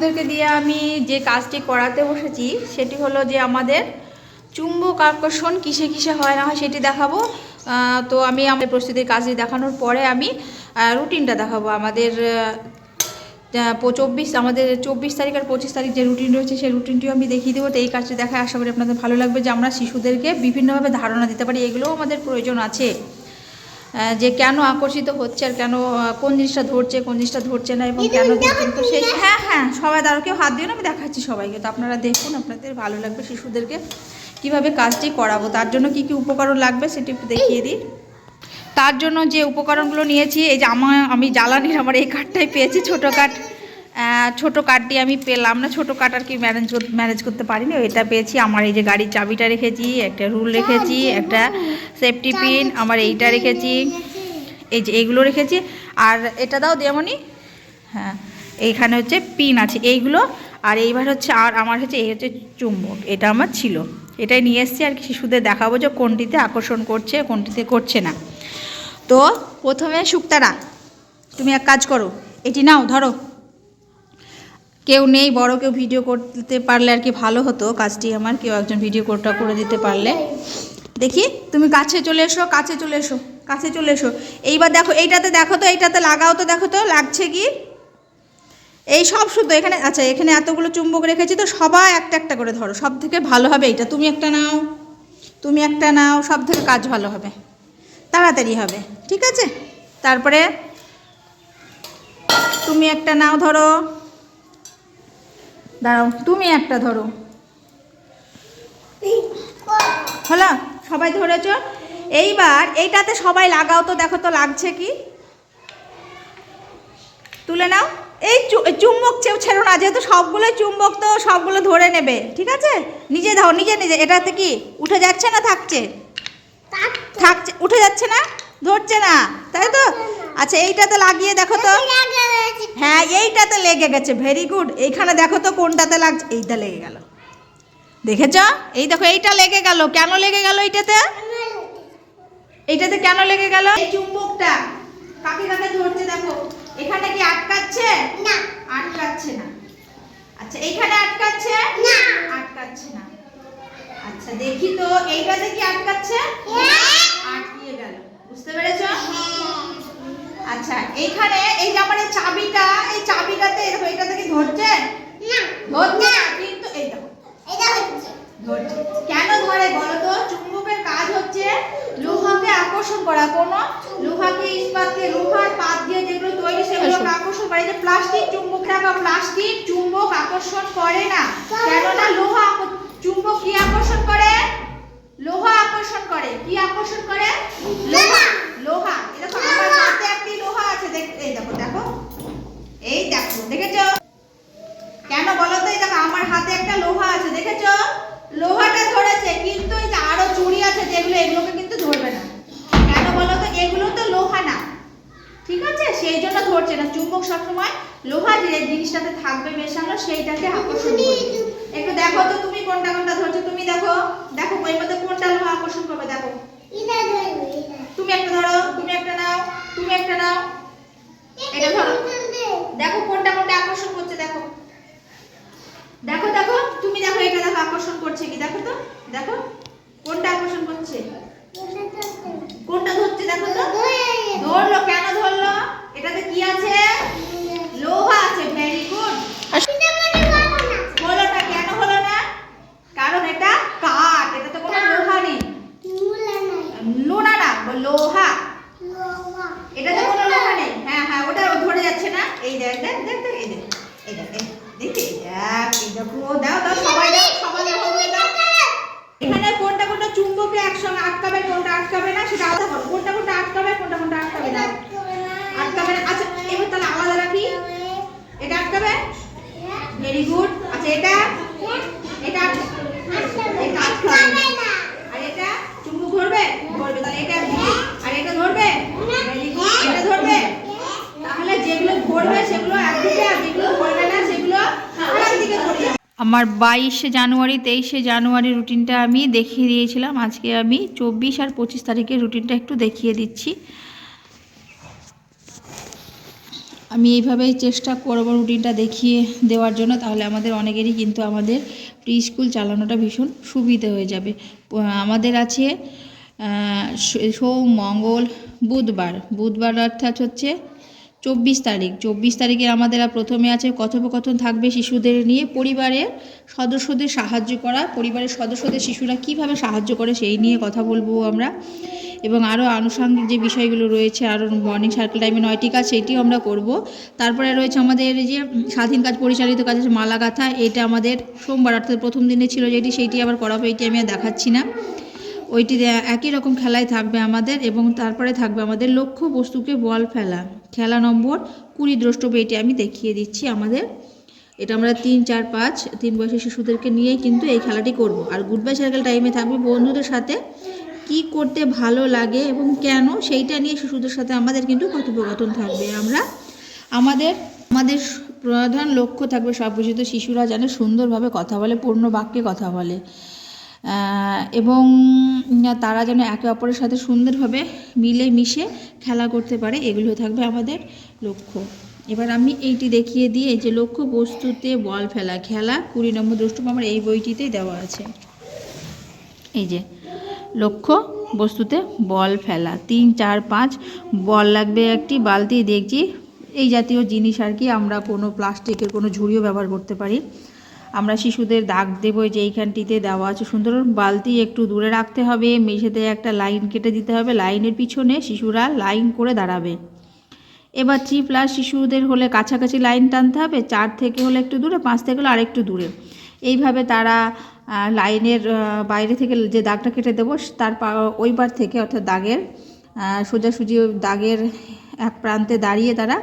শিশুদেরকে দিয়ে আমি যে কাজটি করাতে বসেছি, সেটি হলো যে আমাদের চুম্বক আকর্ষণ কিসে কিসে হয় না হয় সেটি দেখাবো। তো আমি আমাদের প্রস্তুতির কাজটি দেখানোর পরে আমি রুটিনটা দেখাবো। আমাদের চব্বিশ আমাদের চব্বিশ তারিখ আর পঁচিশ তারিখ যে রুটিন রয়েছে, সেই রুটিনটিও আমি দেখিয়ে দেবো। তো এই কাজটি দেখায় আশা করি আপনাদের ভালো লাগবে যে আমরা শিশুদেরকে বিভিন্নভাবে ধারণা দিতে পারি। এগুলোও আমাদের প্রয়োজন আছে। যে কেন আকর্ষিত হচ্ছে আর কেন কোন জিনিসটা ধরছে কোন জিনিসটা ধরছে না এবং কেন ধরছে। তো সেই হ্যাঁ হ্যাঁ সবাই দাঁড়ো কেউ হাত দিয়ে না আমি দেখাচ্ছি সবাইকে। তো আপনারা দেখুন আপনাদের ভালো লাগবে শিশুদেরকে কীভাবে কাজটি করাবো। তার জন্য কি কি উপকরণ লাগবে সেটি একটু দেখিয়ে দিই। তার জন্য যে উপকরণগুলো নিয়েছি এই যে আমার আমি জ্বালানির আমার এই কাঠটাই পেয়েছি ছোটো কাঠ। ছোটো কাঠটি আমি পেলাম না। ছোটো কাঠ আর কি ম্যানেজ ম্যানেজ করতে পারিনি। এটা পেয়েছি। আমার এই যে গাড়ির চাবিটা রেখেছি একটা রুল রেখেছি একটা সেফটি পিন আমার এইটা রেখেছি। এই যে এইগুলো রেখেছি। আর এটা দাও দেমনি হ্যাঁ এইখানে হচ্ছে পিন আছে। এইগুলো আর এইবার হচ্ছে আর আমার হচ্ছে এই হচ্ছে চুম্বক। এটা আমার ছিল। এটাই নিয়ে এসেছি আর কি শিশুদের দেখাবো যে কোনটিতে আকর্ষণ করছে কোনটিতে করছে না। তো প্রথমে শুক্তারা তুমি এক কাজ করো। এটি নাও ধরো। কেউ নেই, বড় কেউ ভিডিও করতে পারলে আর কি ভালো হতো, কাজটি আমার, কেউ একজন ভিডিও কোডটা করে দিতে পারলে। দেখি, তুমি কাছে চলে এসো, কাছে চলে এসো, কাছে চলে এসো। এইবার দেখো, এইটাতে দেখো তো, এইটাতে লাগাও তো, দেখো তো, লাগছে কি? এই সব শুদ্ধ, এখানে আচ্ছা এখানে এতগুলো চুম্বক রেখেছি তো, সবাই একটা একটা করে ধরো। সব থেকে ভালো হবে এইটা। তুমি একটা নাও, তুমি একটা নাও, সব থেকে কাজ ভালো হবে। তাড়াতাড়ি হবে, ঠিক আছে? তারপরে, তুমি একটা নাও ধরো। দাঁড়াও তুমি একটা ধরো। হলো সবাই ধরেছ? এইবার এইটাতে সবাই লাগাও তো দেখো তো লাগছে কি। তুলে নাও। এই চুম্বক চেউ ছেড়ো না যেহেতু সবগুলো চুম্বক তো সবগুলো ধরে নেবে ঠিক আছে? নিজে দাও নিজে নিজে এটাতে কি? উঠে যাচ্ছে না থাকছে? থাকছে। উঠে যাচ্ছে না? ধরছে না? তাই তো? আচ্ছা এইটাতে লাগিয়ে দেখো তো। হ্যাঁ এইটাতে লেগে গেছে ভেরি গুড এইখানে দেখো তো কোনটাতে লাগছে এইটা লেগে গেল। দেখেছ? এই দেখো এইটা লেগে গেল। কেন লেগে গেল এইটাতে? এইটাতে কেন লেগে গেল? এই চুম্বকটা কাকে কাকে ধরছে দেখো? এখানে কি আটকাচ্ছে? না। আটকাচ্ছে না। আচ্ছা এইখানে আটকাচ্ছে? না। আটকাচ্ছে না। আচ্ছা দেখি তো এইটাতে কি আটকাচ্ছে? আটকিয়ে গেল। বুঝতে পেরেছ? আচ্ছা এইখানে এই যে আমার চাবিটা এই চাবিটাতে দেখো এটাতে কি ধরছে? ধরছে না, কিন্তু এই দেখো। ধরছে। কেন ধরে বলো তো? চুম্বকের কাজ হচ্ছে লোহাকে আকর্ষণ করা। কোন লোহাকে ইস্পাতকে লোহার পাত দিয়ে যেগুলো তৈরি সেগুলোকে আকর্ষণ করে। যে প্লাস্টিক চুম্বক বা প্লাস্টিক চুম্বক আকর্ষণ করে না। কেননা লোহা চুম্বক কি আকর্ষণ করে লোহা আকর্ষণ করে কি আকর্ষণ করে লোহা লোহা এই দেখো আমার হাতে একটি লোহা আছে দেখ এই দেখো দেখো এই দেখো দেখেছ কেন বলো তো এই দেখো আমার হাতে একটা লোহা আছে দেখেছ লোহাটা ধরেছে কিন্তু এই যে আরও চুড়ি আছে যেগুলো এগুলোকে কিন্তু ধরবে না কেন বলো তো এগুলো তো লোহা না ঠিক আছে সেই জন্য ধরছে না চুম্বক সবসময় লোহা যে জিনিসটাতে থাকবে মেশানো সেইটাকে আকর্ষণ করবে একটু দেখো তো তুমি কোনটা কোনটা ধরছো তুমি দেখো দেখো এর মধ্যে আকর্ষণ করবে দেখো। তুমি একটা ধরো তুমি একটা নাও তুমি একটা নাও। এটা ধরো। দেখো কোনটা কোনটা আকর্ষণ করছে দেখো। দেখো দেখো তুমি দেখো এটা দেখো আকর্ষণ করছে কি দেখো তো দেখো। কোনটা আকর্ষণ করছে? কোনটা ধরছে দেখো তো। ধরলো কেন ধরলো? এটাতে কি আছে লোহা আছে ভেরি গুড হলোটা কেন হলো না কারণ এটা কাঠ এটা তো কোনো লোহা নেই লোনা না লোহা এটাতে কোনো লোহা নেই হ্যাঁ হ্যাঁ ওটা ও ধরে যাচ্ছে না এই দেখ দেখ দেখ দেখ এই দেখ এই দেখ এই দেখি দেখ এই দেখো দাও দাও সবাই দাও সবাই দাও সবাই দাও এখানে কোনটা কোনটা চুম্বকে একসঙ্গে আটকাবে কোনটা আটকাবে না সেটা আলাদা করো কোনটা কোনটা আটকাবে কোনটা কোনটা আটকাবে না আটকাবে না আচ্ছা এবার তাহলে আলাদা রাখি এটা আটকাবে ভেরি গুড আচ্ছা এটা এটা আটকাবে এটা আটকাবে আর এটা চুম্বক ধরবে ধরবে তাহলে এটা আর এটা ধরবে ভেরি গুড এটা ধরবে তাহলে যেগুলো ধরবে সেগুলো একদিকে আর যেগুলো ধরবে না সেগুলো আরেকদিকে ধরবে আমার বাইশে জানুয়ারি, তেইশে জানুয়ারি রুটিনটা আমি দেখিয়ে দিয়েছিলাম। আজকে আমি চব্বিশ আর পঁচিশ তারিখের রুটিনটা একটু দেখিয়ে দিচ্ছি। আমি এইভাবেই চেষ্টা করব রুটিনটা দেখিয়ে দেওয়ার জন্য, তাহলে আমাদের অনেকেরই কিন্তু আমাদের প্রি স্কুল চালানোটা ভীষণ সুবিধে হয়ে যাবে। আমাদের আছে সোম, মঙ্গল, বুধবার। বুধবার অর্থাৎ হচ্ছে চব্বিশ তারিখ। চব্বিশ তারিখে আমাদের প্রথমে আছে কথোপকথন থাকবে শিশুদের নিয়ে পরিবারের সদস্যদের সাহায্য করা, পরিবারের সদস্যদের শিশুরা কীভাবে সাহায্য করে সেই নিয়ে কথা বলব আমরা। এবং আরও আনুষঙ্গিক যে বিষয়গুলো রয়েছে আরও মর্নিং সার্কেল টাইমে নয়টি কাজ, সেটিও আমরা করব। তারপরে রয়েছে আমাদের যে স্বাধীন কাজ, পরিচালিত কাজ আছে মালা গাঁথা এটা আমাদের সোমবার, অর্থাৎ প্রথম দিনে ছিল যেটি সেইটি আবার করাবো এটি আমি দেখাচ্ছি না। ওইটি একই রকম খেলায় থাকবে আমাদের এবং তারপরে থাকবে আমাদের লক্ষ্য বস্তুকে বল ফেলা। খেলা নম্বর কুড়ি দ্রষ্টব্য, এটি আমি দেখিয়ে দিচ্ছি আমাদের। এটা আমরা তিন, চার, পাঁচ, তিন বয়সের শিশুদেরকে নিয়েই কিন্তু এই খেলাটি করব। আর গুড বাই সার্কেল টাইমে থাকবে বন্ধুদের সাথে কি করতে ভালো লাগে এবং কেন সেইটা নিয়ে শিশুদের সাথে আমাদের কিন্তু কথোপকথন থাকবে। আমরা আমাদের আমাদের প্রধান লক্ষ্য থাকবে সব শিশুরা যেন সুন্দরভাবে কথা বলে, পূর্ণ বাক্যে কথা বলে। এবং তারা যেন একে অপরের সাথে সুন্দরভাবে মিলে মিশে খেলা করতে পারে এগুলো থাকবে আমাদের লক্ষ্য। এবার আমি এইটি দেখিয়ে এই যে লক্ষ্য বস্তুতে বল ফেলা, খেলা কুড়ি নম্বর দ্রষ্টব্য আমার এই বইটিতেই দেওয়া আছে। এই যে লক্ষ্য বস্তুতে বল ফেলা, তিন, চার, পাঁচ, বল লাগবে একটি বালতি, দেখছি এই জাতীয় জিনিস আর কি, আমরা কোনো প্লাস্টিকের কোনো ঝুড়িও ব্যবহার করতে পারি। আমরা শিশুদের দাগ দেবো যে এইখানটিতে দেওয়া আছে। সুন্দর বালতি একটু দূরে রাখতে হবে, মেঝেতে একটা লাইন কেটে দিতে হবে, লাইনের পিছনে শিশুরা লাইন করে দাঁড়াবে। এবার থ্রি প্লাস শিশুদের হলে কাছাকাছি লাইন টানতে হবে, চার থেকে হলে একটু দূরে, পাঁচ থেকে হলে আরেকটু দূরে। এইভাবে তারা লাইনের বাইরে থেকে যে দাগটা কেটে দেবো, তার ওই পার থেকে অর্থাৎ দাগের সোজাসুজি দাগের এক প্রান্তে দাঁড়িয়ে তারা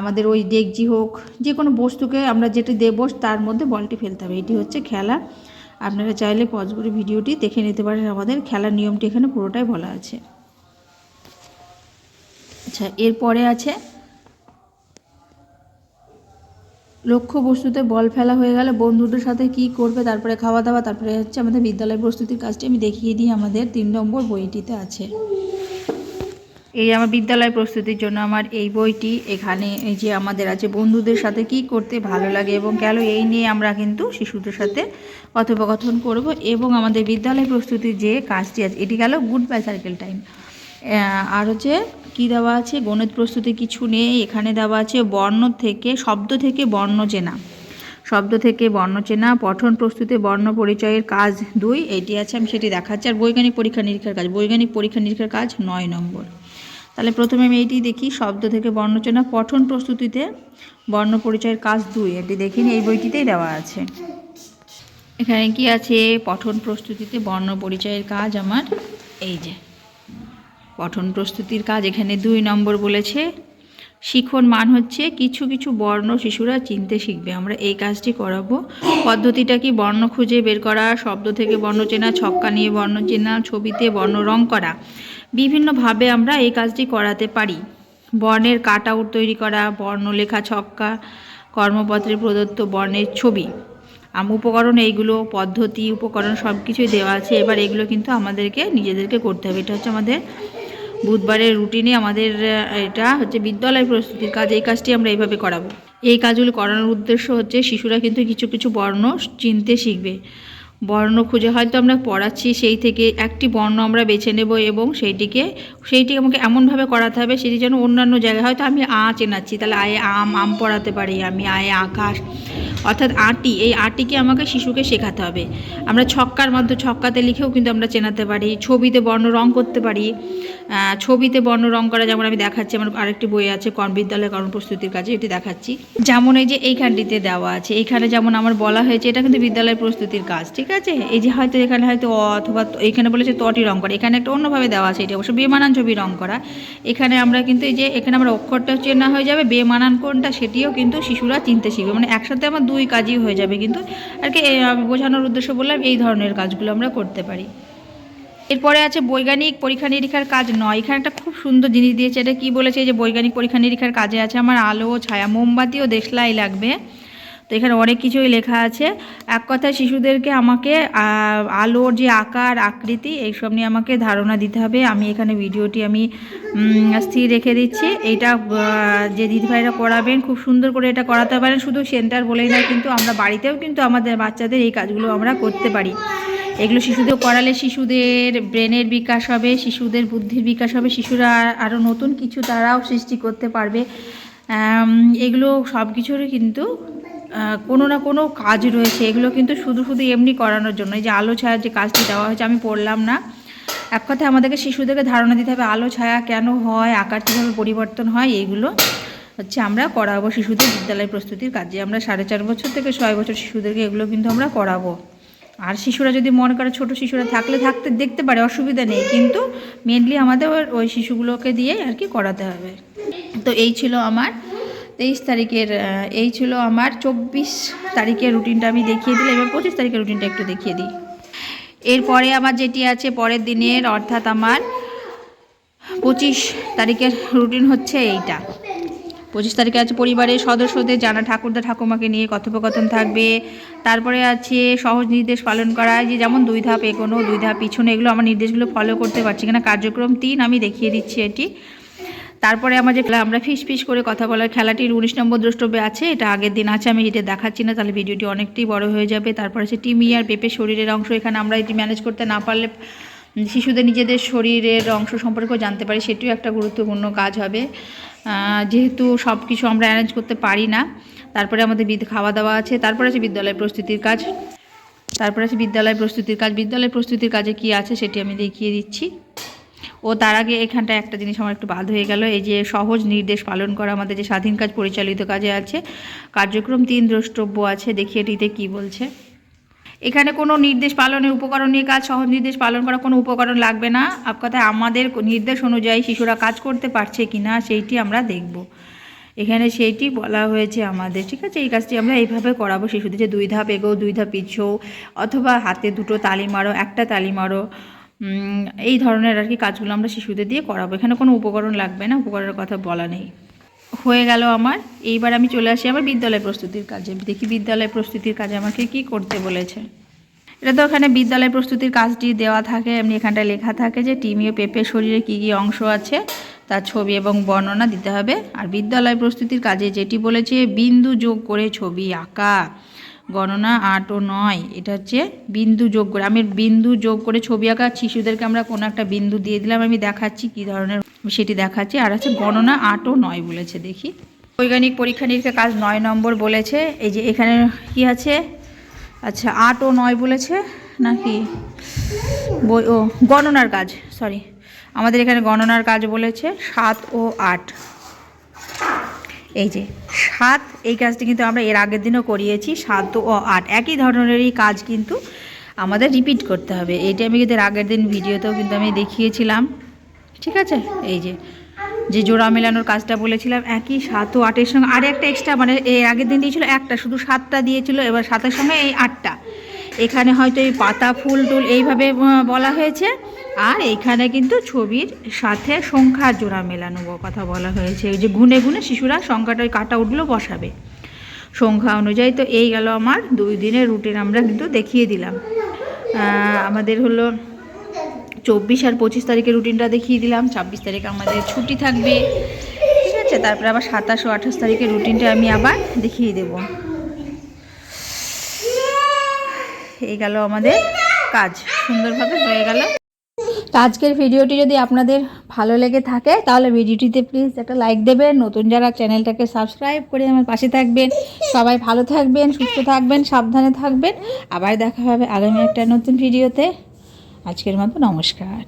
আমাদের ওই ডেকজি হোক, যে কোনো বস্তুকে আমরা যেটি দেবো তার মধ্যে বলটি ফেলতে হবে। এটি হচ্ছে খেলা। আপনারা চাইলে পজ করে ভিডিওটি দেখে নিতে পারেন। আমাদের খেলার নিয়মটি এখানে পুরোটাই বলা আছে। আচ্ছা এরপরে আছে লক্ষ্য বস্তুতে বল ফেলা হয়ে গেলে। বন্ধুদের সাথে কি করবে, তারপরে খাওয়া দাওয়া, তারপরে হচ্ছে আমাদের বিদ্যালয় প্রস্তুতির কাজটি আমি দেখিয়ে দিই। আমাদের তিন নম্বর বইটিতে আছে। এই আমার বিদ্যালয় প্রস্তুতির জন্য আমার এই বইটি এখানে, এই যে আমাদের আছে বন্ধুদের সাথে কি করতে ভালো লাগে এবং কেন এই নিয়ে আমরা কিন্তু শিশুদের সাথে কথোপকথন করব এবং আমাদের বিদ্যালয় প্রস্তুতির যে কাজটি আছে, এটি গেল গুড বাই সার্কেল টাইম। আর হচ্ছে কী দেওয়া আছে? গণিত প্রস্তুতি কিছু নেই, এখানে দেওয়া আছে বর্ণ থেকে, শব্দ থেকে বর্ণ চেনা। শব্দ থেকে বর্ণ চেনা, পঠন প্রস্তুতি, বর্ণ পরিচয়ের কাজ দুই, এটি আছে, আমি সেটি দেখাচ্ছি। আর বৈজ্ঞানিক পরীক্ষা নিরীক্ষার কাজ, বৈজ্ঞানিক পরীক্ষা নিরীক্ষার কাজ নয় নম্বর। তাহলে প্রথমে আমি এইটি দেখি, শব্দ থেকে বর্ণ চেনা পঠন প্রস্তুতিতে বর্ণ পরিচয়ের কাজ দুই, এটি দেখিনি এই বইটিতেই দেওয়া আছে। এখানে কি আছে? পঠন প্রস্তুতিতে বর্ণ পরিচয়ের কাজ আমার, এই যে। পঠন প্রস্তুতির কাজ এখানে দুই নম্বর বলেছে, শিখন মান হচ্ছে কিছু কিছু বর্ণ শিশুরা চিনতে শিখবে। আমরা এই কাজটি করাবো। পদ্ধতিটা কি? বর্ণ খুঁজে বের করা, শব্দ থেকে বর্ণ চেনা, ছক্কা নিয়ে বর্ণ চেনা, ছবিতে বর্ণ রং করা। বিভিন্নভাবে আমরা এই কাজটি করাতে পারি। বর্ণের কাট আউট তৈরি করা, বর্ণলেখা ছক্কা, কর্মপত্রে প্রদত্ত বর্ণের ছবি। উপকরণ এইগুলো, পদ্ধতি, উপকরণ সব কিছুই দেওয়া আছে। এবার এগুলো কিন্তু আমাদেরকে, নিজেদেরকে করতে হবে। এটা হচ্ছে আমাদের বুধবারের রুটিনে আমাদের, এটা হচ্ছে বিদ্যালয় প্রস্তুতির কাজ। এই কাজটি আমরা এইভাবে করাবো। এই কাজগুলো করানোর উদ্দেশ্য হচ্ছে, শিশুরা কিন্তু কিছু কিছু বর্ণ চিনতে শিখবে। বর্ণ খুঁজে হয়তো আমরা পড়াচ্ছি, সেই থেকে একটি বর্ণ আমরা বেছে নেব এবং সেইটিকে সেইটি আমাকে এমনভাবে করাতে হবে সেটি যেন অন্যান্য জায়গায়, হয়তো আমি আ চেনাচ্ছি, তাহলে আয়ে আম আম পড়াতে পারি আমি, আয়ে আকাশ। অর্থাৎ আটি, এই আটিকে আমাকে শিশুকে শেখাতে হবে। আমরা ছক্কার মাধ্যমে ছক্কাতে লিখেও কিন্তু আমরা চেনাতে পারি, ছবিতে বর্ণ রং করতে পারি ছবিতে বর্ণ রং করা, যেমন আমি দেখাচ্ছি, আমার আরেকটি বই আছে কর্ম বিদ্যালয় কর্মপ্রস্তুতির কাজে এটি দেখাচ্ছি। যেমন এই যে এইখানটিতে দেওয়া আছে, এইখানে যেমন আমার বলা হয়েছে, এটা কিন্তু বিদ্যালয় প্রস্তুতির কাজ, ঠিক আছে? এই যে হয়তো এখানে হয়তো অ অথবা এইখানে বলেছে তটি রং করা। এখানে একটা অন্যভাবে দেওয়া আছে, এটা অবশ্য বেমানান ছবি রং করা। এখানে আমরা কিন্তু এই যে, এখানে আমরা অক্ষরটা চেনা হয়ে যাবে, বেমানান কোনটা সেটিও কিন্তু শিশুরা চিনতে শিখবে। মানে একসাথে আমার দুই কাজই হয়ে যাবে কিন্তু আর কি বোঝানোর উদ্দেশ্য বললাম, এই ধরনের কাজগুলো আমরা করতে পারি। এরপরে আছে বৈজ্ঞানিক পরীক্ষা নিরীক্ষার কাজ নয়। এখানে একটা খুব সুন্দর জিনিস দিয়েছে, এটা কি বলেছে? যে বৈজ্ঞানিক পরীক্ষা নিরীক্ষার কাজে আছে আমার আলো, ছায়া, মোমবাতি ও দেশলাই লাগবে। তো এখানে অনেক কিছুই লেখা আছে। এক কথায় শিশুদেরকে আমাকে আলোর যে আকার, আকৃতি, এইসব নিয়ে আমাকে ধারণা দিতে হবে। আমি এখানে ভিডিওটি আমি স্থির রেখে দিচ্ছি। এটা যে দিদিভাইরা করাবেন, খুব সুন্দর করে এটা করাতে পারেন। শুধু সেন্টার বলেই না কিন্তু আমরা বাড়িতেও কিন্তু আমাদের বাচ্চাদের এই কাজগুলো আমরা করতে পারি। এগুলো শিশুদের করালে শিশুদের ব্রেনের বিকাশ হবে, শিশুদের বুদ্ধির বিকাশ হবে, শিশুরা আরও নতুন কিছু তারাও সৃষ্টি করতে পারবে। এগুলো সব কিছুরই কিন্তু কোনো না কোনো কাজ রয়েছে। এগুলো কিন্তু শুধু শুধু এমনি করানোর জন্য। যে আলো ছায়ার যে কাজটি দেওয়া হয়েছে, আমি পড়লাম না। এক কথায় আমাদেরকে শিশুদেরকে ধারণা দিতে হবে, আলো ছায়া কেন হয়, আকার কীভাবে পরিবর্তন হয়, এইগুলো হচ্ছে আমরা করাবো শিশুদের বিদ্যালয় প্রস্তুতির কাজে। আমরা সাড়ে চার বছর থেকে ছয় বছর শিশুদেরকে এগুলো কিন্তু আমরা করাবো। আর শিশুরা যদি মনে করে ছোট শিশুরা থাকলে থাকতে, দেখতে পারে, অসুবিধা নেই। কিন্তু মেনলি আমাদের ওই- শিশুগুলোকে দিয়ে আর কি করাতে হবে। তো এই ছিল আমার তেইশ তারিখের এই ছিল আমার চব্বিশ তারিখের রুটিনটা আমি দেখিয়ে দিলাম। এবার পঁচিশ তারিখের রুটিনটা একটু দেখিয়ে দিই। এরপরে আমার যেটি আছে, পরের দিনের অর্থাৎ আমার পঁচিশ তারিখের রুটিন হচ্ছে এইটা। পঁচিশ তারিখে আছে পরিবারের সদস্যদের জানা, ঠাকুরদা ঠাকুমাকে নিয়ে কথোপকথন থাকবে। তারপরে আছে সহজ নির্দেশ পালন করা, যে যেমন দুই ধাপ এগোনো, দুই ধাপ পিছনে, এগুলো আমার নির্দেশগুলো ফলো করতে পারছি কিনা। কার্যক্রম তিন আমি দেখিয়ে দিচ্ছি এটি। তারপরে আমার যে আমরা ফিস ফিস করে কথা বলার খেলাটির উনিশ নম্বর দ্রষ্টব্যে আছে, এটা আগের দিন আছে, আমি এটা দেখাচ্ছি না, তাহলে ভিডিওটি অনেকটাই বড় হয়ে যাবে। তারপরে আছে টিমি আর পেঁপে শরীরের অংশ, এখানে আমরা এটি ম্যানেজ করতে না পারলে শিশুদের নিজেদের শরীরের অংশ সম্পর্কেও জানতে পারি, সেটিও একটা গুরুত্বপূর্ণ কাজ হবে। যেহেতু সব কিছু আমরা অ্যারেঞ্জ করতে পারি না, তারপরে আমাদের খাওয়া দাওয়া আছে, তারপরে আছে বিদ্যালয় প্রস্তুতির কাজ। তারপরে আছে বিদ্যালয় প্রস্তুতির কাজ, বিদ্যালয় প্রস্তুতির কাজে কি আছে সেটি আমি দেখিয়ে দিচ্ছি। ও তার আগে এখানটা একটা জিনিস আমার একটু বাদ হয়ে গেল, এই যে সহজ নির্দেশ পালন করা, আমাদের যে স্বাধীন কাজ পরিচালিত কাজে আছে, কার্যক্রম তিন দ্রষ্টব্য আছে দেখি এটিতে কি বলছে? এখানে কোনো নির্দেশ পালনের উপকরণ নিয়ে কাজ, সহজ নির্দেশ পালন করা কোনো উপকরণ লাগবে না। আপ কথায় আমাদের নির্দেশ অনুযায়ী শিশুরা কাজ করতে পারছে কি না, সেইটি আমরা দেখব। এখানে সেইটি বলা হয়েছে আমাদের, ঠিক আছে? এই কাজটি আমরা এইভাবে করাবো, শিশুদের যে দুই ধাপ এগো দুই ধাপ পিছও, অথবা হাতে দুটো তালি মারো, একটা তালি মারো। এই ধরনের আর কি কাজগুলো আমরা শিশুদের দিয়ে করাবো। এখানে কোনো উপকরণ লাগবে না, উপকরণের কথা বলা নেই। হয়ে গেল আমার। এইবার আমি চলে আসি আমার বিদ্যালয় প্রস্তুতির কাজে। দেখি বিদ্যালয় প্রস্তুতির কাজে আমাকে কি করতে বলেছে। এটা তো ওখানে বিদ্যালয় প্রস্তুতির কাজটি দেওয়া থাকে, এমনি এখানটায় লেখা থাকে যে টিমিও পেঁপের শরীরে কী কী অংশ আছে, তার ছবি এবং বর্ণনা দিতে হবে। আর বিদ্যালয় প্রস্তুতির কাজে যেটি বলেছে, বিন্দু যোগ করে ছবি আঁকা। গণনা আট ও নয়। এটা হচ্ছে বিন্দু যোগ করে। আমি বিন্দু যোগ করে ছবি আঁকা শিশুদেরকে আমরা কোনো একটা বিন্দু দিয়ে দিলাম, আমি দেখাচ্ছি কী ধরনের সেটি দেখাচ্ছি। আর আছে গণনা আট ও নয় বলেছে, দেখি। বৈজ্ঞানিক পরীক্ষা নিরীক্ষা কাজ নয় নম্বর বলেছে, এই যে এখানে কি আছে? আচ্ছা আট ও নয় বলেছে নাকি? বই, ও, গণনার কাজ সরি আমাদের এখানে গণনার কাজ বলেছে সাত ও আট। এই যে সাত এই কাজটি কিন্তু আমরা এর আগের দিনও করিয়েছি সাত ও আট। একই ধরনেরই কাজ কিন্তু আমাদের রিপিট করতে হবে। এইটা আমি কিন্তু আগের দিন ভিডিওতেও কিন্তু আমি দেখিয়েছিলাম। ঠিক আছে? এই যে যে জোড়া মেলানোর কাজটা বলেছিলাম, একই সাত ও আটের সঙ্গে আর একটা এক্সট্রা মানে এর আগের দিন দিয়েছিল একটা, শুধু সাতটা দিয়েছিল, এবার সাতের সঙ্গে এই আটটা। এখানে হয়তো এই পাতা, ফুল, টুল এইভাবে বলা হয়েছে। আর এইখানে কিন্তু ছবির সাথে সংখ্যার জোড়া মেলানো কথা বলা হয়েছে। ওই যে গুনে গুনে শিশুরা সংখ্যাটা ওই কাটা উঠল, বসাবে। সংখ্যা অনুযায়ী তো এই গেল আমার দুই দিনের রুটিন আমরা কিন্তু দেখিয়ে দিলাম। আমাদের হলো চব্বিশ আর পঁচিশ তারিখের রুটিনটা দেখিয়ে দিলাম। ছাব্বিশ তারিখ আমাদের ছুটি থাকবে। ঠিক আছে? তারপরে আবার সাতাশ ও আঠাশ তারিখের রুটিনটা আমি আবার দেখিয়ে দেব। এই গেল আমাদের কাজ। সুন্দরভাবে হয়ে গেল। তো আজকের ভিডিওটি যদি আপনাদের ভালো লেগে থাকে, তাহলে ভিডিওটিতে প্লিজ একটা লাইক দেবেন। নতুন যারা চ্যানেলটাকে সাবস্ক্রাইব করে আমার পাশে থাকবেন, সবাই ভালো থাকবেন, সুস্থ থাকবেন, সাবধানে থাকবেন। আবার দেখা হবে আগামী একটা নতুন ভিডিওতে। আজকের মতো নমস্কার।